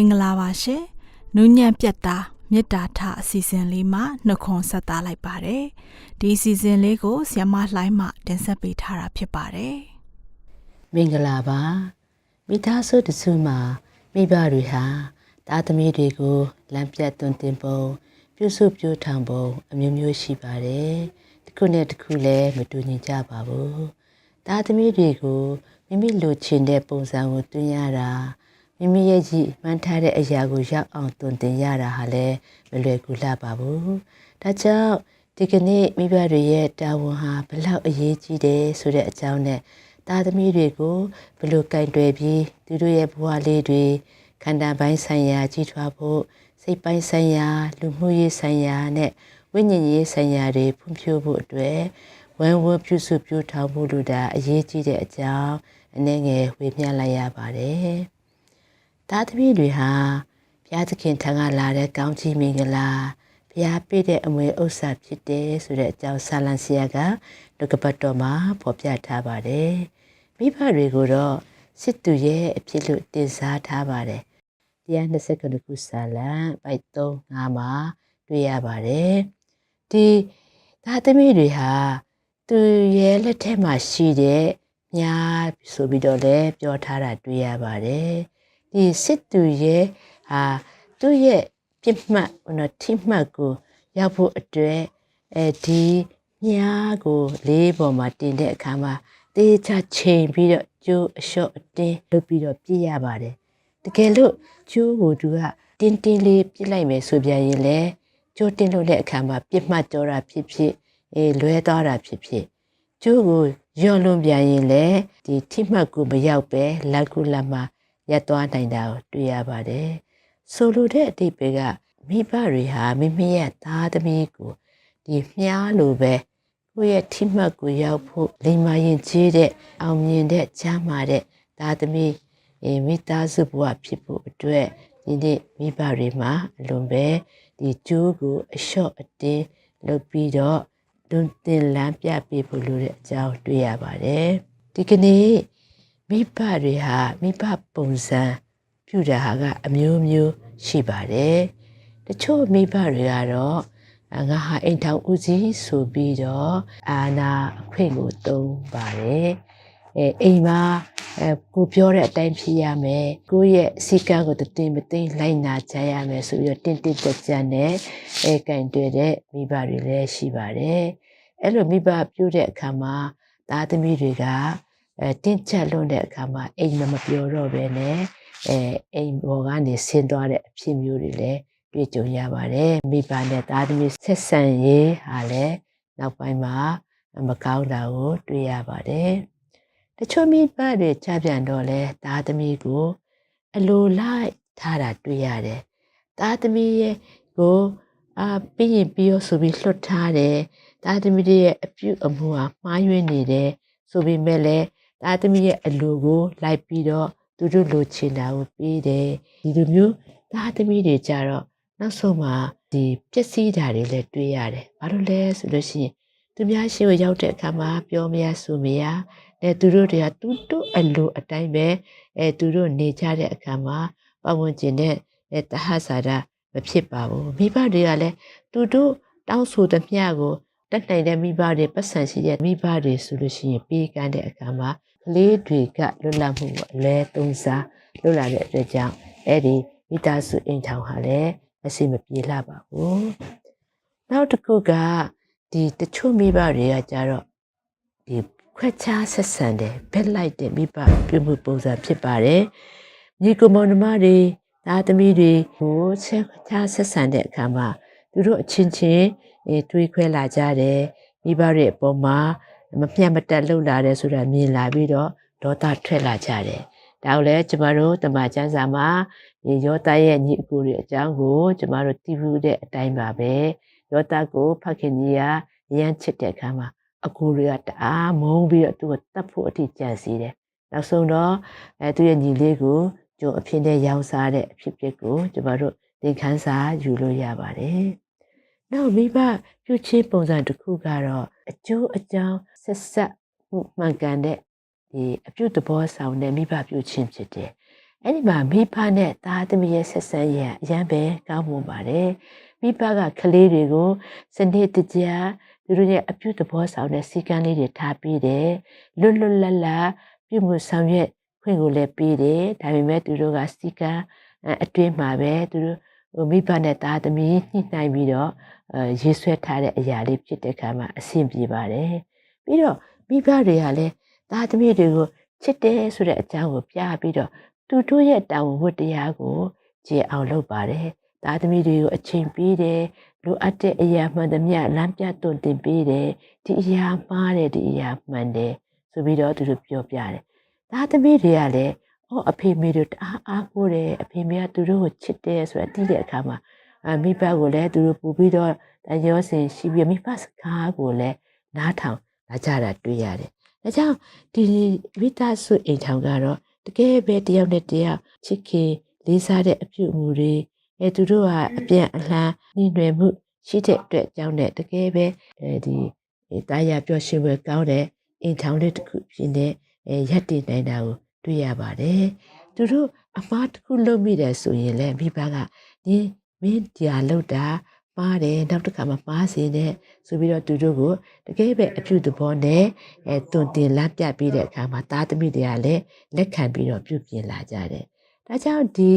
င်္ဂလာပါရှင်။နူးညံ့ပြတ်တာမေတ္တာထအစီအစဉ်လေးမှာနှုတ်ခွန်းဆက်သားလိုက်ပါတယ်။ဒီအစီအစဉ်လေးကိုဆီယမလှိုင်းမှတင်ဆက်ပေးထားတာဖြစ်ပါတယ်မင်္ဂလာပါမိသားစုတစုမှာမိဘတွေဟာသားသမီးတွေကိုလမ်းပြတ်တွင်တင်ပုံပြုစုပြောထောင်ပုံအမျိုးမျိုးရှိပါတယ်တစ်ခုနဲ့တစ်ခုလည်းမတူညီကြပါဘူးသားသမီးတွေကိုမိမိလိုချင်တဲ့ပုံစံကိုတွင်ရတာ မိမိရဲ့ကြည့်မှန်းထားတဲ့အရာကိုရောက်အောင်တွင်တင်ရတာဟာလည်းမလွယ်ကူလှပါဘူးဒါကြောင့်ဒီကနေ့မိဘတွေရဲ့တာဝန်ဟာဘလောက်အရေးကြီးတယ်ဆိုတဲ့အကြောင်းနဲ့သားသမီးတွေကိုဘယ်လိုကင်တွယ်ပြီးသူတို့ရဲ့ဘဝလေးတွေခန္ဓာပိုင်းဆိုင်ရာကြီးထွားဖို့စိတ်ပိုင်းဆိုင်ရာ လူမှုရေးဆိုင်ရာနဲ့ဝိညာဉ်ရေးဆိုင်ရာတွေဖွံ့ဖြိုးဖို့အတွက်ဝမ်းဝန်းပြုစုပြောထောင်ဖို့လိုတာအရေးကြီးတဲ့အကြောင်းအနေငယ်ဝေမျှလိုက်ရပါတယ်။ သားသမီးတွေဟာဘုရားသခင်ထံကလာတဲ့ကောင်းချီးမင်္ဂလာဘုရားပေးတဲ့အမွေဥစ္စာဖြစ်တယ်ဆိုတဲ့အကြောင်းဆာလံဆရာကဒုက္ကပတ်တော်မှာဖော်ပြထားပါတယ်။မိဘတွေကိုတော့စစ်သူရဲ့အဖြစ်လို့တင်စားထားပါတယ်။တရား29ခုဆာလံပိုက်3 5မှာတွေ့ရပါတယ်။ဒီသားသမီးတွေဟာသူရဲ့လက်ထက်မှာရှိတဲ့ညာဆိုပြီးတော့လည်းပြောထားတာတွေ့ရပါတယ်။ ဒီစစ်သူရဲ့ဟာသူ့ရဲ့ပြစ်မှတ်ဟိုနော်ထိမှတ်ကိုရောက်ဖို့အတွက်အဲဒီမြားကိုလေးပေါ်မှာတင်တဲ့အခါမှာတေချာချိန်ပြီးတော့ကျိုးအလျှော့အတင်းလုပ်ပြီးတော့ပြည့်ရပါတယ်တကယ်လို့ကျိုးကိုသူကတင်းတင်းလေးပြစ်လိုက်မယ်ဆိုပြရင်လေကျိုးတင်းလို့တဲ့အခါမှာပြစ်မှတ်ကြောတာဖြစ်ဖြစ်အေးလွဲသွားတာဖြစ်ဖြစ်ကျိုးကိုရော့လွန်ပြန်ရင်လေဒီထိမှတ်ကိုမရောက်ပဲလက်ကူလက်မှာ ရက်သွားနိုင်တာကိုတွေ့ရပါတယ်ဆိုလိုတဲ့အတိတ်ပဲကမိဘတွေဟာမိမိရဲ့သားသမီးကိုဒီမြားလိုပဲကိုယ့်ရဲ့ထိမှတ်ကိုရောက်ဖို့လိမ္မာရင်ကြီးတဲ့အောင်မြင်တဲ့ချမ်းမာတဲ့သားသမီးအဲမိသားစုဘဝဖြစ်ဖို့အတွက်ဒီနေ့မိဘတွေမှာအလွန်ပဲဒီကျိုးကိုအလျှော့အတင်းလုပ်ပြီးတော့တွင်တင်လန်းပြပေးဖို့လိုတဲ့အကြောင်းတွေ့ရပါတယ်ဒီကနေ့ မိဘတွေဟာမိဘပုံစံပြုတာဟာကအမျိုးမျိုးရှိပါတယ်တချို့မိဘတွေကတော့ငါဟာအိမ်ထောင်ဦးစီးဆိုပြီးတော့အာနာအခွင့်ကိုသုံးပါတယ်အဲအိမ်မှာအဲကိုပြောတဲ့အတိုင်းဖြစ်ရမယ်ကိုယ့်ရဲ့စီကံကိုတည်မသိလိုက်နာကြရမယ်ဆိုပြီးတော့တင်းတင်းကြပ်ကြပ်နဲ့အဲကင်တွေ့တဲ့မိဘတွေလည်းရှိပါတယ်အဲ့လိုမိဘပြုတဲ့အခါမှာသားသမီးတွေက အဲတင်းချက်လွန်းတဲ့အခါမှာအိမ်မပြောတော့ဘဲနဲ့အဲအိမ်ဘော်ကနေဆင်းသွားတဲ့အဖြစ်မျိုးတွေလည်းတွေ့ကြုံရပါတယ်မိဘနဲ့သားသမီးဆက်ဆံရေးဟာလည်းနောက်ပိုင်းမှာမကောင်းတာကိုတွေ့ရပါတယ်တချို့မိဘတွေကြပြန်တော့လဲသားသမီးကို အလိုလိုက်ထားတာတွေ့ရတယ်သားသမီးရဲ့ကိုအာပြီးရင်ပြီးရောဆိုပြီးလွတ်ထားတယ်သားသမီးရဲ့အပြုအမူဟာမှားယွင်းနေတယ်ဆိုပေမဲ့လည်း သားသမီးရဲ့အလိုကို လိုက်ပြီးတော့သူတို့လိုချင်တာကိုပေးတယ်ဒီလိုမျိုးသားသမီးတွေကြတော့နောက်ဆုံးမှာဒီပျက်စီးတာတွေလည်းတွေ့ရတယ်ဘာလို့လဲဆိုလို့ရှိရင်သူများရှိကိုရောက်တဲ့အခါမှာပြောမရဆိုမရနဲ့သူတို့တွေကတူတူအလိုအတိုင်းပဲအဲသူတို့နေကြတဲ့အခါမှာပတ်ဝန်းကျင်နဲ့အဲတဟဆာဒမဖြစ်ပါဘူးမိဘတွေကလည်းတူတူတောင်းဆိုသမျှကို တက်နိုင်တဲ့မိဘတွေပတ်စံရှိတဲ့မိဘတွေဆိုလို့ရှိရင်ပေးကမ်းတဲ့အခါမှာကလေးတွေကလွတ်လပ်မှုကိုအလဲသုံးစားလွတ်လာတဲ့အတွက်ကြောင့်အဲ့ဒီမိသားစုအိမ်ထောင်ဟာလည်းအစီမပြေလှပါဘူးနောက်တစ်ခုကဒီတချို့မိဘတွေကကြတော့ဒီခွဲခြားဆက်ဆံတယ်ဘက်လိုက်တဲ့မိဘပြုမှုပုံစံဖြစ်ပါတယ်ညီကောင်မောင်နှမတွေသားသမီးတွေကိုချက်ခြားဆက်ဆံတဲ့အခါမှာသူတို့အချင်းချင်း တွေးခွဲလာကြတယ်မိဘတွေအပေါ်မှာမပြတ်မတက်လှုပ်လာတယ်ဆိုတာမြင်လာပြီးတော့ဒေါသထွက်လာကြတယ်ဒါကိုလည်းကျမတို့တမန်ကျမ်းစာမှာဒီယောသရဲ့ညီအကိုတွေအကြောင်းကို ကျမတို့သိဘူးတဲ့အတိုင်းပါပဲယောသကိုဖခင်ကြီးကရမ်းချစ်တဲ့အခါမှာအကိုတွေကတအားမုန်းပြီးတော့သူ့ကိုတတ်ဖို့အထိကြံစီတယ်နောက်ဆုံးတော့အဲသူ့ရဲ့ညီလေးကိုကျုံအဖြစ်နဲ့ရောင်းစားတဲ့အဖြစ်ဖြစ်ကို ကျမတို့သင်ခန်းစာယူလို့ရပါတယ် နောက်မိဘပြုချင်းပုံစံတစ်ခုကတော့အကျိုးအကြောင်းဆက်ဆက်မှန်ကန်တဲ့ဒီအပြုတ်သဘောဆောင်တဲ့မိဘပြုချင်းဖြစ်တယ်အဲ့ဒီမှာမိဘနဲ့သားသမီးရဲ့ဆက်ဆံရေးအရန်ပဲကောင်းမွန်ပါတယ်မိဘကကလေးတွေကိုစနစ်တကျသူတို့ရဲ့အပြုသဘောဆောင်တဲ့စီကံလေးတွေထားပြီးတယ်လွတ်လွတ်လပ်လပ်ပြုမှုဆောင်ရွက်ခွင့်ကိုလည်းပေးတယ်ဒါပေမဲ့သူတို့ကစီကံအတွင်းမှာပဲသူတို့ဟို မိဘနဲ့သားသမီးညှိနှိုင်းပြီးတော့အဲရေးဆွဲထားတဲ့အရာလေးဖြစ်တဲ့အခါမှာအဆင်ပြေပါတယ်ပြီးတော့မိဘတွေကလည်းသားသမီးတွေကိုချစ်တယ်ဆိုတဲ့အကြောင်းကိုပြပြီးတော့သူတို့ရဲ့တာဝန်ဝတ္တရားကိုကြည်အောင်လုပ်ပါတယ်။သားသမီးတွေကိုအချိန်ပေးတယ်။လိုအပ်တဲ့အရာမှန်သမျှလမ်းပြသွန်သင်ပေးတယ်။ဒီအရာမှားတယ်ဒီအရာမှန်တယ်ဆိုပြီးတော့သူတို့ပြောပြတယ်။သားသမီးတွေကလည်း အော်အဖေမေတို့တအားအားကိုးတယ်အဖေမေကသူတို့ကိုချစ်တယ်ဆိုတာသိတဲ့အခါမှာအမိဘကိုလည်းသူတို့ပူပြီးတော့တရောစင်ရှိပြီးမိဘစကားကိုလည်းနားထောင်လာကြတာတွေ့ရတယ်။ဒါကြောင့်ဒီဝိသစုအိမ်ထောင်ကတော့တကယ်ပဲတယောက်နဲ့တယောက်ချစ်ခင်လေးစားတဲ့အပြုအမူတွေအဲသူတို့ကအပြန်အလှန်နှိမ့်နွယ်မှုရှိတဲ့အတွက်ကြောင့်နဲ့တကယ်ပဲအဲဒီတာယာပျော်ရွှင်ပွဲကောင်းတဲ့အိမ်ထောင်လေးတစ်ခုဖြစ်နေအဲရက်တည်နိုင်တာကို တွေ့ရပါတယ်သူတို့အမားတစ်ခုလုပ်မိတယ်ဆိုရင်လည်းမိဘကဒီမင်းတရားလုပ်တာမှားတယ်နောက်တစ်ခါမှမှားစေနဲ့ဆိုပြီးတော့သူတို့ကိုတကယ်ပဲအပြုသဘောနဲ့အဲတွင်တင်လမ်းပြပြီးတဲ့အခါမှာသားသမီးတွေကလည်းလက်ခံပြီးတော့ပြုပြင်လာကြတယ်။ဒါကြောင့်ဒီ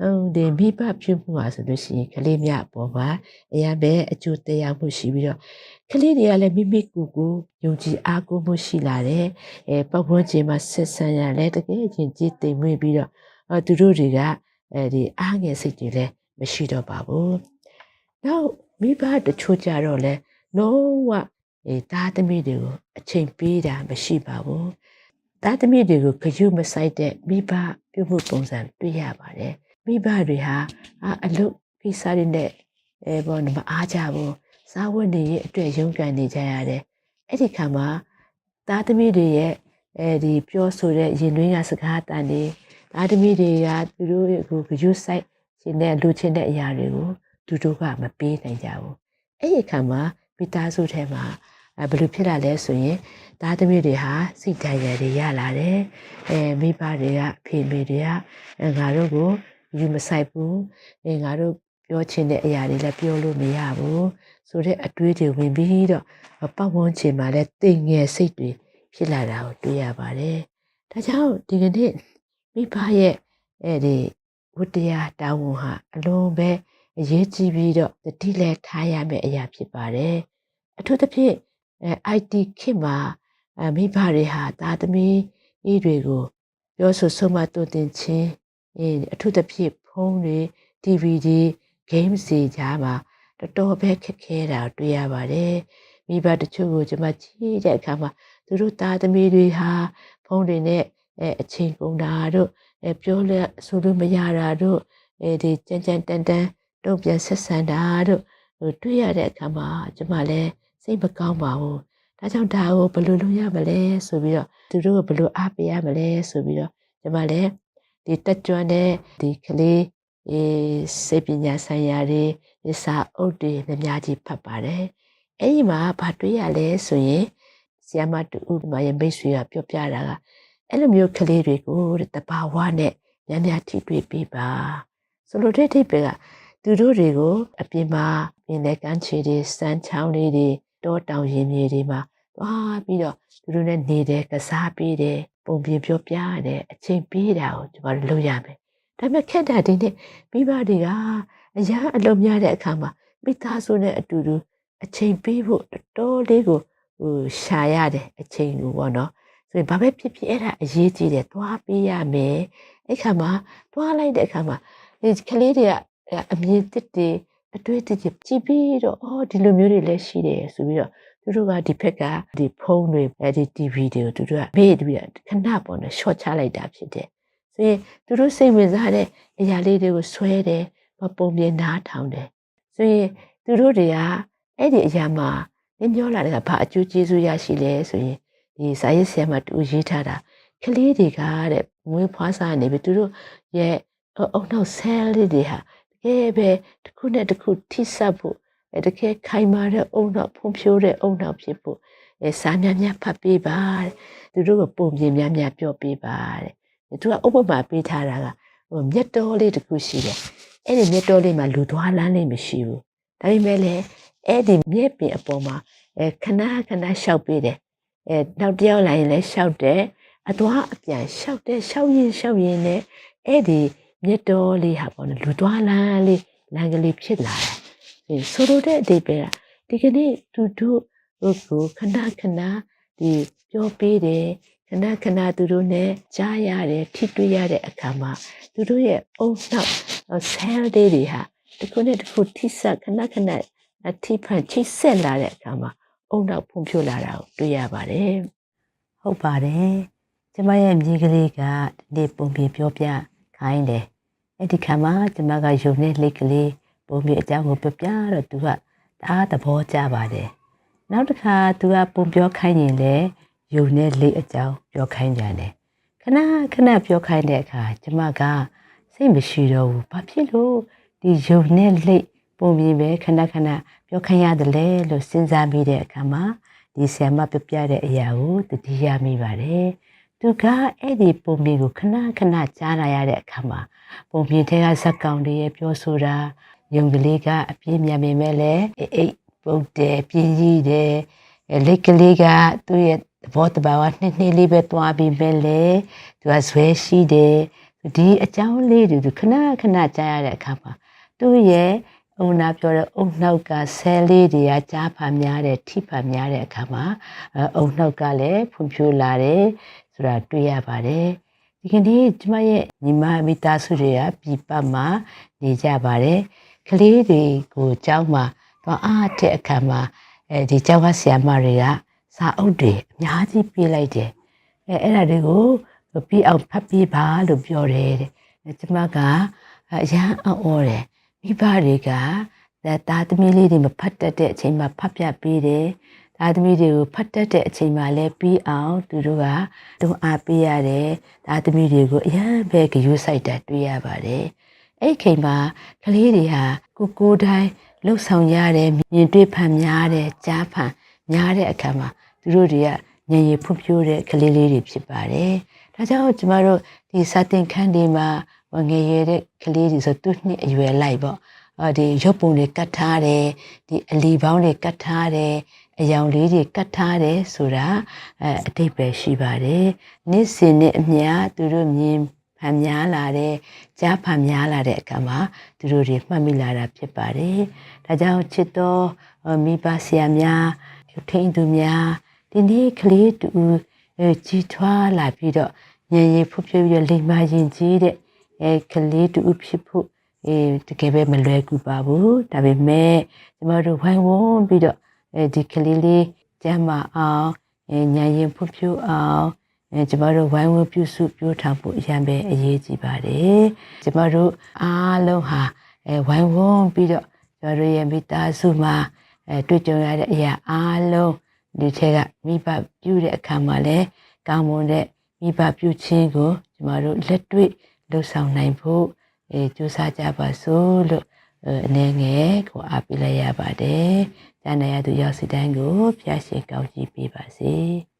ဟိုဒီမိဘပြုမှုဟာဆိုလို့ရှိရင်ကလေးမြအပေါ်မှာအရင်ပဲအကျိုးတရားမှုရှိပြီးတော့ ကလေးတွေကလည်းမိမိကိုယ်ကိုယုံကြည်အားကိုးမှုရှိလာတယ်။အဲပတ်ဝန်းကျင်မှာဆက်ဆံရလဲတကယ်ချင်းကြည်သိမ်မွေ့ပြီးတော့အဲသူတို့တွေကအဲဒီအားငယ်စိတ်တွေလည်းမရှိတော့ပါဘူး။နောက်မိဘတချို့ကြတော့လဲလုံးဝအဲသားသမီးတွေကိုအချိန်ပေးတာမရှိပါဘူးသားသမီးတွေကိုခရုမဆိုင်တဲ့မိဘပြုမှုပုံစံတွေ့ရပါတယ်မိဘတွေဟာအလုပ်ကိစ္စတွေနဲ့အဲဘောမအားကြဘူး စားဝတ်နေရေးအတွက်ရုန်းကန်နေကြရတယ်အဲ့ဒီခါမှာသားသမီးတွေရဲ့အဲဒီပြောဆိုတဲ့ရင်တွင်းကစကားတန်တွေသားသမီးတွေကသူတို့ကိုခရုဆိုင်ရှင်တဲ့လူချင်းတဲ့အရာတွေကိုသူတို့ကမပေးနိုင်ကြဘူးအဲ့ဒီခါမှာမိသားစုထဲမှာအဲဘယ်လိုဖြစ်လာလဲဆိုရင်သားသမီးတွေဟာစိတ်ဓာတ်ရည်တွေရလာတယ်အဲမိဘတွေကအဖေမေတွေကအဲငါတို့ကိုယူမဆိုင်ဘူးအဲငါတို့ပြောချင်တဲ့အရာတွေလည်းပြောလို့မရဘူး ဆိုတဲ့အတွေးတွေဝင်ပြီးတော့ပတ်ဝန်းကျင်မှာလည်းတိမ်ငယ်စိတ်တွေဖြစ်လာတာကိုတွေ့ရပါတယ်ဒါကြောင့်ဒီကနေ့မိဘရဲ့အဲဒီဝတ္တရားတာဝန်ဟာအလုံးပဲအရေးကြီးပြီးတော့တတိလဲထားရမယ့်အရာဖြစ်ပါတယ်အထူးသဖြင့်အဲ IT ခေတ်မှာအမိဘတွေဟာသားသမီးဤတွေကိုပြောဆိုဆုံးမတုတင်ခြင်းအဲအထူးသဖြင့်ဖုန်းတွေ DVD game စီကြားမှာ တော်တော်ပဲခက်ခဲတာတွေ့ရပါတယ်မိဘတချို့ကိုကျွန်မကြည့်တဲ့အခါမှာသူတို့သားသမီးတွေဟာဖုန်းတွေနဲ့အဲအချိန်ကုန်တာတို့အဲပြောလဲဆိုလို့မရတာတို့အဲဒီကြမ်းကြမ်းတန်တန်တုံ့ပြန်ဆက်ဆံတာတို့ဟိုတွေ့ရတဲ့အခါမှာကျွန်မလည်းစိတ်မကောင်းပါဘူးဒါကြောင့်ဒါကိုဘယ်လိုလုပ်ရမလဲဆိုပြီးတော့သူတို့ကိုဘယ်လိုအားပေးရမလဲဆိုပြီးတော့ကျွန်မလည်းဒီတက်ကြွတဲ့ဒီကလေး အေးစေပညာဆိုင်ရာတွေဒီစာအုပ်တွေအများကြီးဖတ်ပါတယ်အဲ့ဒီမှာဘာတွေ့ရလဲဆိုရင်ဆီယမတူဦးမရဲ့မိတ်ဆွေကပြောပြတာကအဲ့လိုမျိုးကလေးတွေကိုတဘာဝနဲ့များများထိတွေ့ပေးပါဆိုလိုတဲ့အိဗေကသူတို့တွေကိုအပြင်မှာပင်လယ်ကမ်းခြေတွေစမ်းချောင်းလေးတွေတောတောင်ရင်မြေတွေမှာသွားပြီးတော့သူတို့နဲ့နေတယ်ကစားပေးတယ်ပုံပြင်ပြောပြရတယ်အချိန်ပေးတာကိုကျွန်တော်လုပ်ရမယ် ဒါပေမဲ့ခက်တာဒီနေ့မိဘတွေကအရာအလုံးများတဲ့အခါမှာမိသားစုနဲ့အတူတူအချိန်ပေးဖို့တော်လေးကိုဟိုရှာရတယ်အချိန်ကိုပေါ့နော်ဆိုရင်ဘာပဲဖြစ်ဖြစ်အဲ့ဒါအရေးကြီးတယ်သွားပေးရမယ်အဲ့ခါမှာသွားလိုက်တဲ့အခါမှာဒီကလေးတွေကအမြင်တစ်တွေအတွေ့အကြုံကြည့်ပြီးတော့အော်ဒီလိုမျိုးတွေလည်းရှိတယ်ဆိုပြီးတော့သူတို့ကဒီဘက်ကဒီဖုန်းတွေအဲဒီ TV တွေကိုသူတို့ကဘေးပြီးခဏပေါ့နော် short ချလိုက်တာဖြစ်တယ်။ ဆိုရင်သူတို့စိတ်ဝင်စားတဲ့အရာလေးတွေကိုဆွဲတယ်ပုံပြင်နားထောင်တယ်။ဆိုရင်သူတို့တွေကအဲ့ဒီအရာမှာညညောလာတဲ့ကဘာအကျိုးကျေးဇူးရရှိလဲဆိုရင်ဒီစာရေးဆရာမတူရေးထားတာကလေးတွေကတဲ့မွေးဖွားစားနေပြီသူတို့ရဲ့အုံနောက်ဆဲလေးတွေဟာတကယ်ပဲတစ်ခုနဲ့တစ်ခုထိစပ်ဖို့အဲတကယ်ခိုင်မာတဲ့အုံနောက်ဖွံ့ဖြိုးတဲ့အုံနောက်ဖြစ်ဖို့အဲစားများများဖတ်ပေးပါတဲ့သူတို့ကပုံပြင်များများပြောပေးပါတဲ့ သူကဥပမာပေးထားတာကဟိုမြတ်တော်လေးတစ်ခုရှိတယ်အဲ့ဒီမြတ်တော်လေးမှာလူသွားလမ်းလေးမရှိဘူးဒါပေမဲ့လည်းအဲ့ဒီမြက်ပင်အပေါ်မှာအဲခဏခဏရှောက်ပေးတယ်အဲနောက်တစ်ယောက်လာရင်လည်းရှောက်တယ်အသွားအပြန်ရှောက်တယ်ရှောက်ရင်ရှောက်ရင်လည်းအဲ့ဒီမြတ်တော်လေးဟာပေါ့နော်လူသွားလမ်းလေးလမ်းကလေးဖြစ်လာတယ်ဒီဆိုလိုတဲ့အဓိပ္ပာယ်ကဒီကနေ့သူတို့တို့ကိုခဏခဏဒီပြောပေးတယ် ခဏခဏသူတို့ ਨੇ ကြားရတယ်ထိတွေ့ရတဲ့အခါမှာသူတို့ရဲ့အုံနောက်ဆဲလ်တွေတွေဟာတစ်ခုနဲ့တစ်ခုထိဆက်ခဏခဏအထိဖန်ချိတ်ဆက်လာတဲ့အခါမှာအုံနောက်ဖွံ့ဖြိုးလာတာကိုတွေ့ရပါတယ်ဟုတ်ပါတယ်ကျမရဲ့မြေကလေးကဒီနေ့ပုံပြပြောပြခိုင်းတယ်အဲ့ဒီခါမှာကျမကယုံနဲ့လက်ကလေးပုံပြအကြောင်းကိုပြပြတော့သူကတအားသဘောကျပါတယ်နောက်တစ်ခါသူကပုံပြောခိုင်းရင်လည်း ယုံနဲ့လက်အကြောင်းပြောခိုင်းကြတယ်ခဏခဏပြောခိုင်းတဲ့အခါကျမကစိတ်မရှိတော့ဘူးဘာဖြစ်လို့ဒီယုံနဲ့လက်ပုံပြပဲခဏခဏပြောခိုင်းရတယ်လဲလို့စဉ်းစားမိတဲ့အခါမှာဒီဆ iam မပြပြတဲ့အရာကိုတတိယမိပါတယ်သူကအဲ့ဒီပုံပြကိုခဏခဏကြားလာရတဲ့အခါမှာပုံပြထဲကဇက်ကောင်တွေရဲ့ပြောဆိုတာယုံကလေးကအပြင်းမြန်ပေမဲ့လည်းအိတ်ပုတ်တယ်ပြင်းကြီးတယ်လက်ကလေးကသူ့ရဲ့ သဘောတဘာဝနှစ်နှစ်လေးပဲသွားပြီးပဲလေသူကဇွဲရှိတယ်ဒီအကြောင်းလေးတွေသူခဏခဏကြားရတဲ့အခါမှာသူ့ရဲ့အုံနာပြောတဲ့အုံနှောက်ကဆဲလေးတွေကကြားဖာများတယ်ထိဖာများတဲ့အခါမှာအုံနှောက်ကလည်းဖွံ့ဖြိုးလာတယ်ဆိုတာတွေ့ရပါတယ်ဒီကနေ့ကျမရဲ့ညီမမိသားစုတွေကပြည်ပမှာနေကြပါတယ်ကလေးတွေကိုကျောင်းမှာတော့အားတဲ့အခါမှာအဲဒီကျောင်းကဆရာမတွေက စာအုပ်တွေအများကြီးပေးလိုက်တယ်အဲအဲ့ဒါတွေကိုပြီးအောင်ဖတ်ပြပါလို့ပြောတယ်တဲ့ကျမကအရန်အော်တယ်မိဘတွေကသားသမီးလေးတွေမဖတ်တတ်တဲ့အချိန်မှာဖတ်ပြပေးတယ်သားသမီးတွေကိုဖတ်တတ်တဲ့အချိန်မှာလည်းပြီးအောင်သူတို့ကတွန်းအားပေးရတယ်သားသမီးတွေကိုအရန်ပဲကြိုးဆိုင်တာတွေ့ရပါတယ်အဲ့ချိန်မှာကလေးတွေဟာကိုကိုတိုင်းလှုပ်ဆောင်ရတယ်မြင်တွေ့ဖန်များတယ်ကြားဖန် များတဲ့အခါမှာသူတို့တွေကဉာဏ်ရည်ဖွံ့ဖြိုးတဲ့ကလေးလေးတွေဖြစ်ပါတယ်ဒါကြောင့်ကျမတို့ဒီစာသင်ခန်းတွေမှာငယ်ရွယ်တဲ့ကလေးတွေဆိုသူ့နှစ်အရွယ်လိုက်ပေါ့အော်ဒီရုပ်ပုံတွေကတ်ထားတယ်ဒီအလီပေါင်းတွေကတ်ထားတယ်အယောင်လေးတွေကတ်ထားတယ်ဆိုတာအဲအတိတ်ပဲရှိပါတယ်နေ့စဉ်နဲ့အမျှသူတို့မြင်ဖန်များလာတဲ့ကြားဖန်များလာတဲ့အခါမှာသူတို့တွေမှတ်မိလာတာဖြစ်ပါတယ်ဒါကြောင့်ချစ်တော်မိဘဆရာများ ထိန်သူများဒီနေ့ကလေးတူကြီးထွားလာပြီးတော့ညင်ရီဖွဖြပြီးတော့လိမ္မာရင်ကြီးတဲ့အဲကလေးတူဖြစ်ဖို့အဲတကယ်ပဲမလွယ်ကူပါဘူးဒါပေမဲ့ကျမတို့ဝိုင်းဝန်းပြီးတော့အဲဒီကလေးလေးကျမ်းမာအောင်အဲညင်ရင်ဖွဖြအောင်အဲကျမတို့ဝိုင်းဝန်းပြုစုပြောထားဖို့အရန်ပဲအရေးကြီးပါတယ်ကျမတို့အားလုံးဟာအဲဝိုင်းဝန်းပြီးတော့ကျမတို့ရဲ့မိသားစုမှာ အဲတွေ့ကြုံရတဲ့အရာအားလုံးဒီထက်ကမိဘပြုတဲ့အခါမှာလည်းကောင်းမွန်တဲ့မိဘပြုခြင်းကိုကျမတို့လက်တွေ့လှုပ်ဆောင်နိုင်ဖို့အဲကြိုးစားကြပါစို့လို့အနေငယ်ကိုအားပေးလိုက်ရပါတယ်။ကျန်တဲ့သူရောက်စီတိုင်းကိုဖျားရှင်ကောင်းကြီးပေးပါစေ။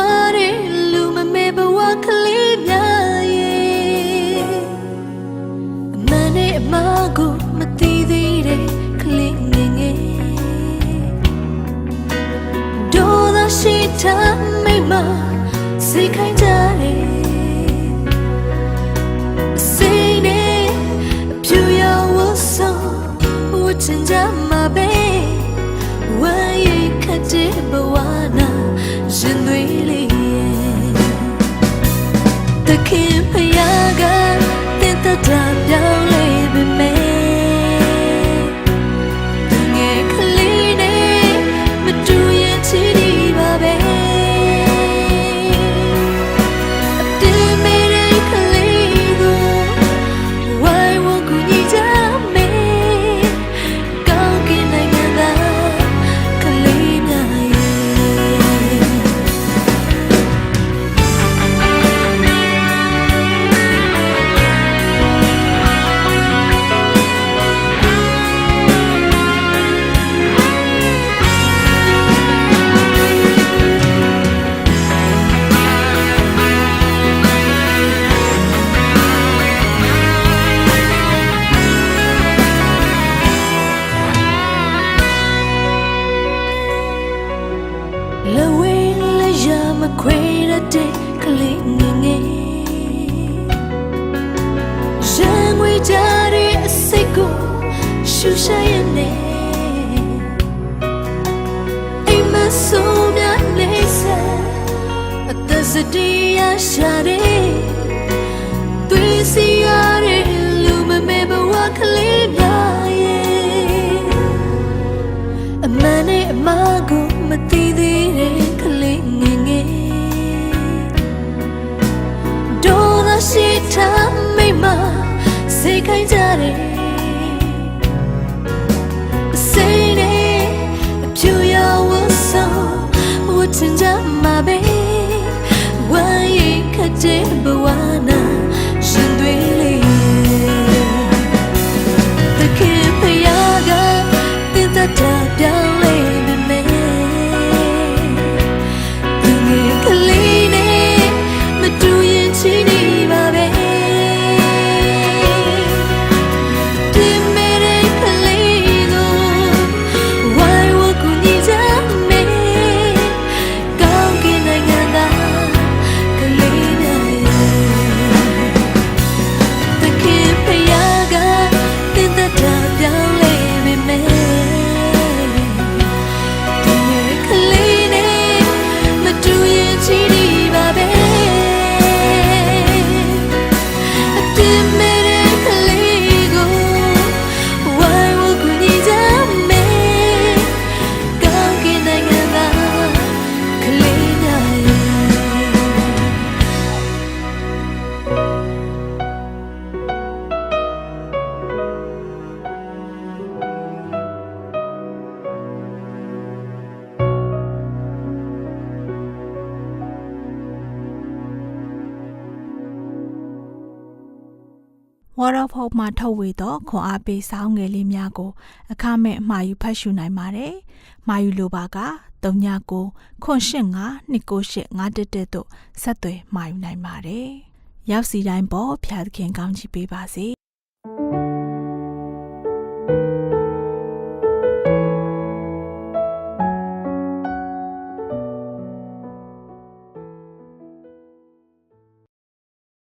ထင်သွားတဲ့လူမမေဘဝကလေးများရဲ့အမနဲ့အမကိုမသိသေးတဲ့ကလေးငယ်ငယ်ဒေါ်သာရှိတာမိမစိတ်ခိုင်းကြတယ်စိတ်နဲ့အပြူရောင်ဝဆောဝချင်ကြမှာပဲဝမ်းရိတ်ခတ်တဲ့ဘဝနာ ရင်သွေးလေးရဲ့တခင်ဖယားက ရရှာတဲ့သွေးစီရတဲ့လူမမဲဘဝကလေးများရဲ့အမှန်နဲ့အမှားကိုမသိသေးတဲ့ကလေးငယ်ငယ်ဒေါ်လာရှိထားမိမစိတ်ခိုင်းကြတယ်စိတ်နဲ့အဖြူရဝဆုံးဝတ်ချင်ကြမှာပဲဝမ်း ရိတ် Waterfall မှာထုတ်ဝေသောခွန်အားပေးဆောင်းငယ်လေးများကို အခမဲ့အမှာယူဖတ်ရှုနိုင်ပါတယ်။မှာယူလိုပါက39ခွန်85 298 511တို့ဆက်သွယ်မှာယူနိုင်ပါတယ်။ရောက်စီတိုင်းပေါ်ဖျားသခင်ကောင်းချီးပေးပါစေ